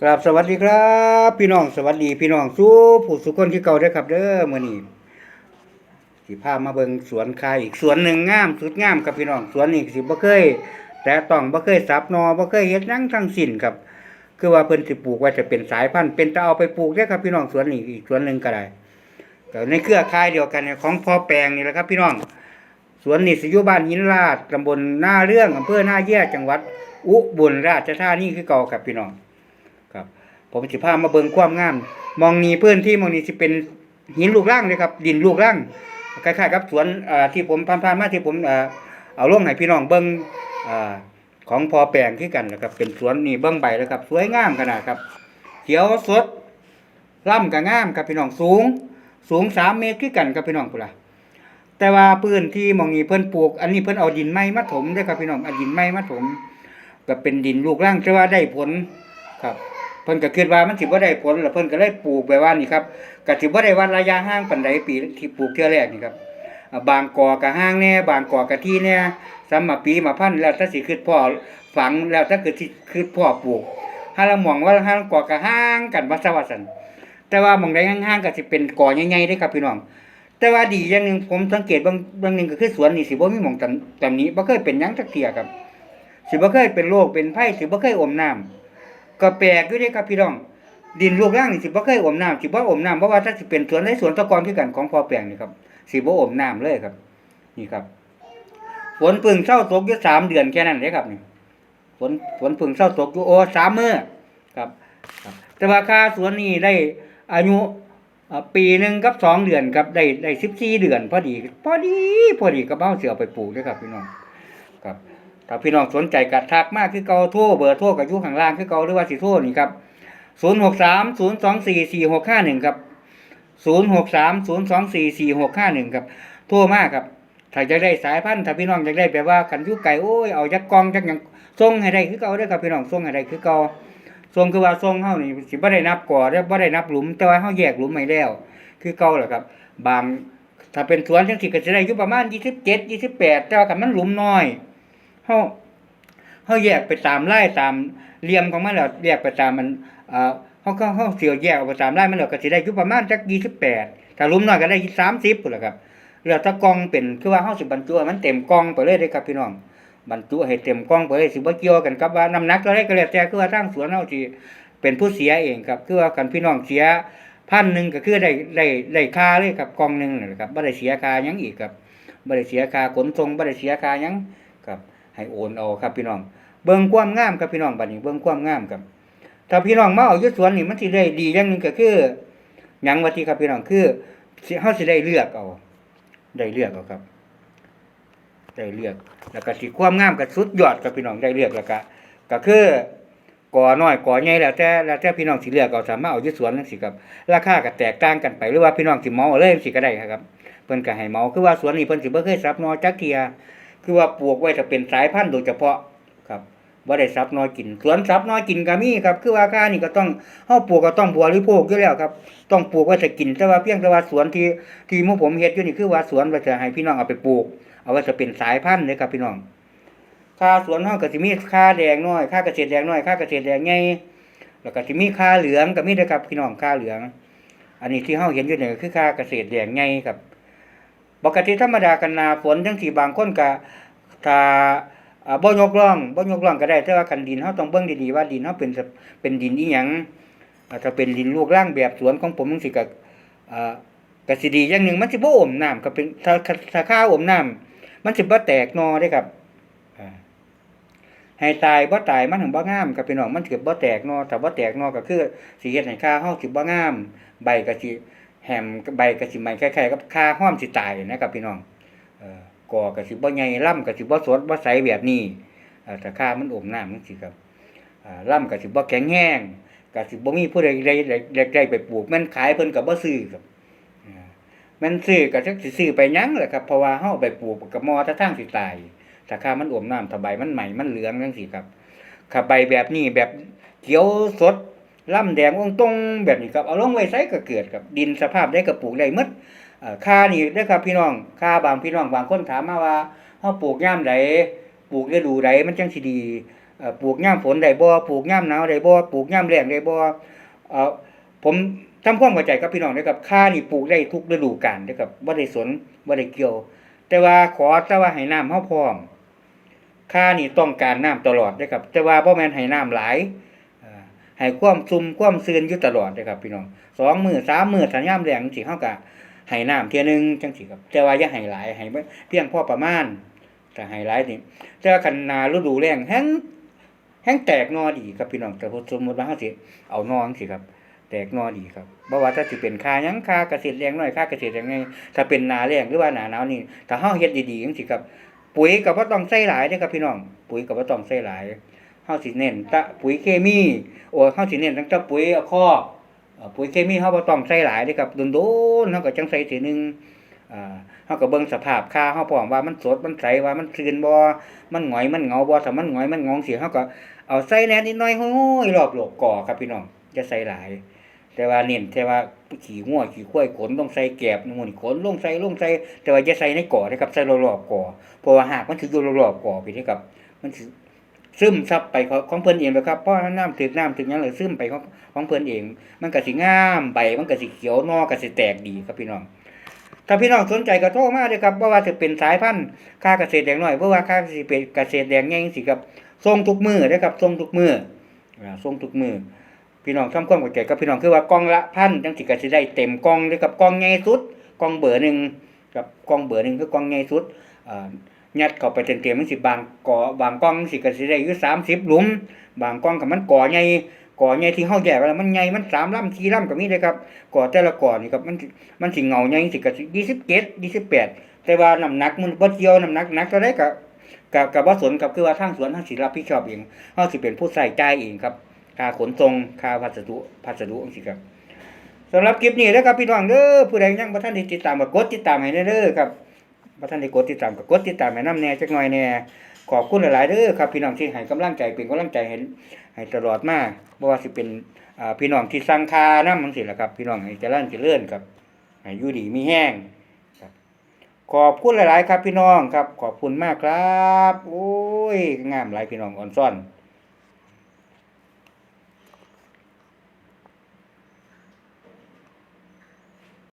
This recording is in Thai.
กราบสวัสดีครับ พี่น้องสวัสดีพี่น้องสู้ผู้สุคนที่เก่าเด้ครับเด้อมื้อนี้สิพามาเบิงสวนคายอีกสวนหนึ่งงามสุดงามครับพี่น้องสวนนี้สิบ่เคย แต่ต้องบ่เคยสับนอบ่เคยเฮ็ดหยังทั้งสิ้นครับ คือว่าเพิ่นสิปลูกไว้จะเป็นสายพันธุ์เป็นตะเอาไปปลูกเด้ครับพี่น้องสวนนี้อีกสวนหนึ่งก็ได้ก็ในเครือข่ายเดียวกันเนี่ยของพ่อแปลงนี่แหละครับ พี่น้องสวนนี่สิอยู่บ้านหินลาดตำบลหน้าเรื่องอำเภอหน้าแย่จังหวัด อุบลราชธานีคือเก่าครับพี่น้อง ผมสิพามาเบิ่งความงาม มองนี้พื้นที่มองนี้สิเป็นหินลูกร่างเลยครับ ดินลูกร่างคล้ายๆกับสวนที่ผมผ่านๆมาที่ผมเอ่อเอาลงให้พี่น้องเบิ่งของพอแปลงคือกันนะครับ เป็นสวนนี่เบิ่งใบแล้วครับ สวยงามขนาดครับ เขียวสดล่ำก็งามครับพี่น้องสูง สูงสามเมตรคือกันครับพี่น้องพุ่นล่ะแต่ว่าพื้นที่มองนี้เพิ่อนปลูก อันนี้เพิ่อนเอาดินไม้มาถมด้อครับพี่น้องเอาดินไม้มาถมก็เป็นดินลูกร่างแต่ว่าได้ผลครับ เพิ่นก็คิดว่ามันสิบ่ได้ผลแล้วเพิ่นก็เลยปลูกแบบว่านี่ครับก็สิบ่ได้วัดระยะห่างปานใดปีที่ปลูกเทื่อแรกนี่ครับบางกอก็ห่างแน่ บางกอก็ที่แน่ซ้ำมาปีมาพันแล้วถ้าสิคิดพ่อฝังแล้วถ้าเกิดสิคิดพ่อปลูกถ้าเรามองว่าห่างกอก็ห่างกันว่าซะว่าซั่นแต่ว่ามองใดห่างๆก็สิเป็นกอใหญ่ๆเด้ครับพี่น้องแต่ว่าดีอย่างหนึ่งผมสังเกตบางบางหนึ่งก็คือสวนนี่สิบ่มีหมองตำตำนี้บ่เคยเป็นยังจักเทียครับ สิบ่เคยเป็นโรคเป็นไข้สิบ่เคยอมน้ำ ก็แปลกอยู่เด้ครับพี่น้อง ดินลูกร่างนี่สิบ่เคยอมน้ำสิบ่อมน้ำเพราะว่าถ้าสิเป็นสวนในสวนตะกอนคือกันของพอแปลงนี่ครับสิบ่อมน้ำเลยครับ นี่ครับฝนพึ่งเศร้าตกอยู่สามเดือนแค่นั้นเด้ครับนี่ฝนฝนพึ่งเศร้าตกอยู่โอ้สามมื้อครับครับ แต่ว่าค่าสวนนี่ได้อายุอ่าปีหนึ่งกับสองเดือนครับได้ได้สิบสี่เดือนพอดี พอดีพอดีกับเบ้าเสือไปปลูกด้อครับพี่น้องครับ ถ้าพี่น้องสนใจก็ทักมากคือเกาโทรเบอร์โทรก็อยู่ข้างล่างคือเกาหรือว่าสิโทรนี่ครับ0630244651ครับ0630244651ครับโทรมากครับถ้าจะได้สายพันธุ์ถ้าพี่น้องอยากได้แบบว่าคันยู่ไกลโอ้ยเอาจักกองจักหยังส่งให้ได้คือเกาเด้ครับพี่น้องส่งให้ได้คือเกาส่งคือว่าส่งเฮานี่สิบ่ได้นับก่อเด้อบ่ได้นับหลุม แต่ว่าเฮาแยกหลุมให้แล้ว คือเก่าแหละครับ บาง ถ้าเป็นสวนจังซี่ก็สิได้อยู่ประมาณ27 28แต่ว่าคันมันหลุมน้อย เฮาเฮาแยกไปตามไร่ตามเหลี่ยมของมันแล้วแยกไปตามมันเอ่อเฮาก็เฮาเสียวแยกออกไปตามไร่มันแล้วก็สิได้อยู่ประมาณจัก28ถ้าหลุมน้อยก็ได้30พุ่นล่ะครับแล้วถ้ากล่องเป็นคือว่าเฮาสิบรรจุมันเต็มกล่องไปเลยเด้ครับพี่น้องบรรจุให้เต็มกล่องไปเลยสิบ่เกี่ยวกันกับว่าน้ำหนักเท่าไรก็แล้วแต่คือว่าทางสวนเฮาสิเป็นผู้เสียเองครับคือว่ากันพี่น้องเสียพันหนึงก็คือได้ได้ได้ค่าเลยครับกองหนึงนะครับบ่ได้เสียค่าหยังอีกครับบ่ได้เสียค่าขนส่งบ่ได้เสียค่าหยังครับ ให้โอนเอาครับพี่น้อง เบิ่งความงามครับพี่น้องบัดนี้เบิ่งความงามครับถ้าพี่น้องมาเอาอยู่สวนนี่มันสิได้ดีอย่างหนึงก็คือหยังว่าที่ครับพี่น้องคือเฮาสิได้เลือกเอาได้เลือกเอาครับ ได้เลือก แล้วก็สิความงามก็สุดยอดครับพี่น้องได้เลือกแล้วก็ก็คือก่อน้อยก่อใหญ่แล้วแต่แล้วแต่พี่น้องสิเลือกเอาสามารถเอายู่สวนจังซี่ครับราคาก็แตกต่างกันไปหรือว่าพี่น้องสิเหมาเอาเลยจังซี่ก็ได้ครับเพิ่นก็ให้เหมาคือว่าสวนนี้เพิ่นสิบ่เคยสับนอจักเทีย คือว่าปลูกไว้จะเป็นสายพันธุ์โดยเฉพาะครับบ่าได้ซับน้อยกิน สวนซับน้อยกินก็มีครับ คือว่าค่านี่ก็ต้องเฮาปลูกก็ต้องบริโภคอยู่แล้วครับ ต้องปลูกไว้จะกิน แต่ว่าเพียงแต่ว่าสวนที่ที่หมู่ผมเฮ็ดอยู่นี่คือว่าสวนไว้จะให้พี่น้องเอาไปปลูก เอาไว้จะเป็นสายพันธุ์เลยครับพี่น้องค่าสวนเฮาก็สิมีค่าแดงน้อยค่าเกษตรแดงน้อยค่าเกษตรแดงใหญ่แล้วก็สิมีค่าเหลืองก็มีเด้ครับพี่น้องค่าเหลือง อันนี้ที่เฮาเห็นอยู่นี่ก็คือค่าเกษตรแดงใหญ่ครับ ปกติธรรมดากันนาฝนจังซี่บางคนก็ถ้าบ่ยกร่องบ่ยกร่องก็ได้แต่ว่าคันดินเฮาต้องเบิ่งดีๆว่าดินเฮาเป็นเป็นดินอีหยังอาถ้าเป็นดินลูกร่างแบบสวนของผมจังซี่ก็อ่าก็สิดีอย่างหนึ่งมันสิบ่อมน้ำก็เป็นถ้าถ้าข้าวอมน้ำมันสิบ่แตกนอเด้ครับอ่าให้ตายบ่ตายมันถึงบ่งามก็เป็นน้องมันสิบ่แตกนอถ้าบ่แตกนอก็คือสิเฮ็ดให้ข้าวเฮาสิบ่งาม ใบก็สิ แหมใบก็สิไหม้คล้ายๆกับข้าห้อมสิตายนะครับพี่น้องเอ่อก่อก็สิบ่ใหญ่ล่ำก็สิบ่สดบ่ใสแบบนี้เอ่อถ้าค่ามันอมน้ำจังซี่ครับอ่าล่ำก็สิบ่แข็งแรงก็สิบ่มีผู้ใดได้ได้ได้ไปปลูก มันขายเพิ่นก็บ่ซื้อครับมันซื้อก็จักสิซื้อไปหยังล่ะครับเพราะว่าเฮาไปปลูกก็มอถ้าทางสิตายถ้าค่ามันอมน้ำถ้าใบมันใหม่มันเหลืองจังซี่ครับถ้าใบแบบนี้แบบเขียวสด ล่ำแดงองตรงแบบนี้ครับเอาลงไว้ไสก็เกิดครับดินสภาพได้ก็ปลูกได้หมดค่านี่เด้ครับพี่น้องค่าบางพี่น้องบางคนถามมาว่าเฮาปลูกยามใดปลูกฤดูใดมันจังสิดีปลูกยามฝนได้บ่ปลูกยามหนาวได้บ่ปลูกยามแล้งได้บ่เอ่อผมทำความเข้าใจกับพี่น้องเด้อครับค่านี่ปลูกได้ทุกฤดูกาลเด้อครับบ่ได้สนบ่ได้เกี่ยว แต่ว่าขอแต่ว่าให้น้ำเฮาพร้อมค่านี่ต้องการน้ำตลอดเด้อครับแต่ว่าบ่แม่นให้น้ำหลาย ให้ความซุมความซื่นอยู่ตลอดเด้อครับพี่น้องสองมือสามมือถ้ายามแล้งจังซี่เฮาก็ให้น้ำเทียหนึงจังซี่ครับแต่ว่าอย่าให้หลายให้เพียงพอประมาณถ้าให้หลายนี่แต่ว่าคันนาฤดูแล้งแฮงแฮงแตกนอดีครับพี่น้องแต่สมมติว่าเฮาสิเอานอจังซี่ครับ แตกนอดีครับบ่ว่าถ้าสิเป็นคายังคาเกษตรแรงน้อยคาเกษตรแรงไงถ้าเป็นนาแรงหรือว่าหนาหนาวนี่ถ้าเฮาเฮ็ดดีๆจังซี่ครับ ปุ๋ยก็บ่ต้องใส่หลายเด้ครับพี่น้องปุ๋ยก็บ่ต้องใส่หลาย เฮาสิเน้นตะปุ๋ยเคมีโอ้เฮาสิเน้นตั้งแต่ปุ๋ยคอกเอ่อปุ๋ยเคมีเฮาบ่ต้องใส่หลายเด้ครับโดนๆเฮาก็จังใส่ทีหนึงอ่าเฮาก็เบิ่งสภาพค่าเฮาพร้อมว่ามันสดมันใสว่ามันซื่นบ่มันหงอยมันเหงาบ่ถ้ามันหงอยมันงองสิเฮาก็เอาใส่แหน่นิดหน่อยโอ้ยรอบโลกก่อครับพี่น้องอย่าใส่หลาย แต่ว่าเน้นแต่ว่าขี่งัวขี่ควายขนต้องใส่แกบนู่นนี่ขนลงใส่ลงใส่แต่ว่าอย่าใส่ในก่อนะครับใส่รอบๆก่อเพราะว่าหากมันถืออยู่รอบๆก่อไปนี่ครับมันสิ ซึมซับไปของเพิ่อนเองเลยครับเพราะน้ำถึกน้ำถึกหยังเลยซึมไปของของเพิ่อนเอง มันก็สิงามใบมันก็สิเขียวนอก็สิแตกดีครับพี่น้อง ถ้าพี่น้องสนใจก็โทรมาเลยครับเพราะว่าจะเป็นสายพันธุ์ค่าเกษตรแดงน้อยเพราะว่าค่าสิเป็นเกษตรแดงใหญ่สิครับส่งทุกมือเด้อครับส่งทุกมืออ่าส่งทุกมือพี่น้องทำความเข้าใจกับพี่น้องคือว่ากองละพันจังสิก็สิได้เต็มกองเลยกับกองใหญ่สุดกองเบอร์หนึ่งกับกองเบอร์หนึ่งคือกองใหญ่สุดอ่า ยัดเข้าไปเต็มๆมันสิบางก่อบางกล่องสิก็สิได้อยู่30หลุม บางกล่องก็มันก่อใหญ่ก่อใหญ่ที่เฮาแยกแล้วมันใหญ่มัน3ลำ4ลำก็มีเลยครับก่อแต่ละก่อนี่ครับมันมันสิเงาใหญ่สิก็สิ27 28แต่ว่าน้ำหนักมันบ่เกี่ยวน้ำหนักหนักเท่าใดก็ก็ก็บ่สนครับคือว่าทางสวนเฮาสิรับผิดชอบเองเฮาสิเป็นผู้ใส่ใจเองครับค่าขนส่งค่าพัสดุพัสดุจังซี่ครับสำหรับคลิปนี้นะครับพี่น้องเด้อผู้ใดยังบ่ทันได้ติดตามก็กดติดตามให้เด้อครับ บ่ทันได้กดติดตามก็กดติดตามให้น้ำแน่จักหน่อยแน่ขอบคุณหลายๆเด้อครับพี่น้องที่ให้กำลังใจเป็นกำลังใจให้ให้ตลอดมากบ่ว่าสิเป็นพี่น้องที่สั่งคาน้ำจังซี่ล่ะครับ พี่น้องให้เจริญเจริญครับให้อยู่ดีมีแห้งครับขอบคุณหลาย ๆ ครับพี่น้องครับ ขอบคุณมากครับ โอ้ยงามหลายพี่น้องอ่อนซ่อน